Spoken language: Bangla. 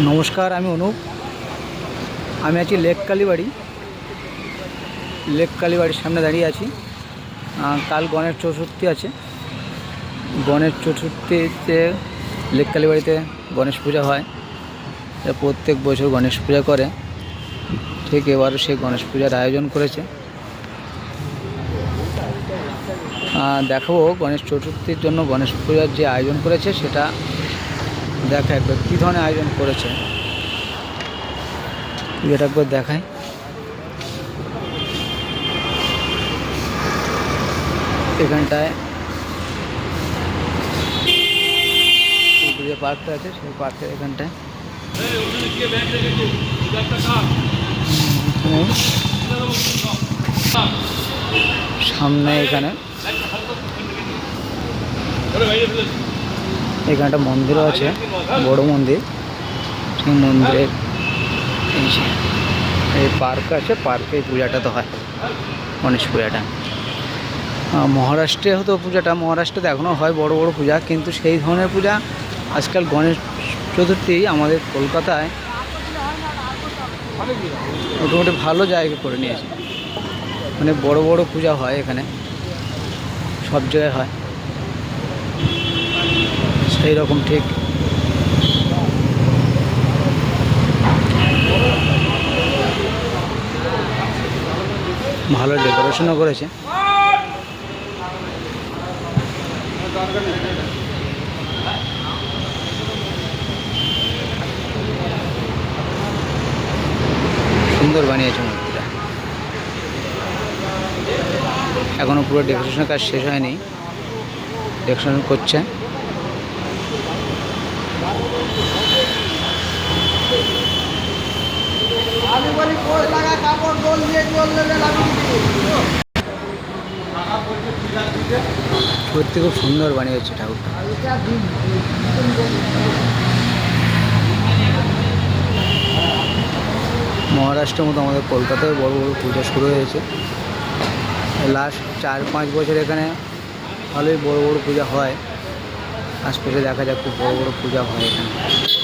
নমস্কার, আমি অনুপ। আমি আছি লেক কালীবাড়ি। লেক কালীবাড়ির সামনে দাঁড়িয়ে আছি। কাল গণেশ চতুর্থী আছে। গণেশ চতুর্থীতে লেক কালীবাড়িতে গণেশ পূজা হয়। প্রত্যেক বছর গণেশ পূজা করে। ঠিক এবারও সে গণেশ পূজার আয়োজন করেছে। দেখাবো গণেশ চতুর্থীর জন্য গণেশ পূজার যে আয়োজন করেছে, সেটা দেখা একবার, কী ধরনের আয়োজন করেছে? যেটা একবার দেখায় এখানটায় যে পার্কটা আছে, সেই পার্কের এখানটায়। সামনে এখানে। এখানে একটা মন্দিরও আছে, বড় মন্দির। সেই মন্দিরের এই পার্ক আছে, পার্কে পূজাটা তো হয়, গণেশ পূজাটা। মহারাষ্ট্রে হতো পূজাটা, মহারাষ্ট্রে এখনও হয় বড় বড় পূজা, কিন্তু সেই ধরনের পূজা আজকাল গণেশ চতুর্থী আমাদের কলকাতায় মোটামুটি ভালো জায়গা করে নিয়েছে। মানে বড় বড় পূজা হয় এখানে, সব জায়গায় হয়। সেই রকম ঠিক। ভালো ডেকোরেশনও করেছে। সুন্দর বানিয়েছে মূর্তিটা। এখনও পুরো ডেকোরেশনের কাজ শেষ হয়নি। ডেকোরেশন করছে। আমি বলি লাগা কাপড় দোল দিয়ে জল দেবে সত্যি খুব সুন্দর বানিয়েছে ঠাকুরটা মহারাষ্ট্রের মতো আমাদের কলকাতায় বড় বড় পূজা শুরু হয়েছে। লাস্ট চার পাঁচ বছর এখানে ভালোই বড় বড় পূজা হয়। আশপাশে দেখা যাক খুব বড় বড় পূজা হয় এখানে।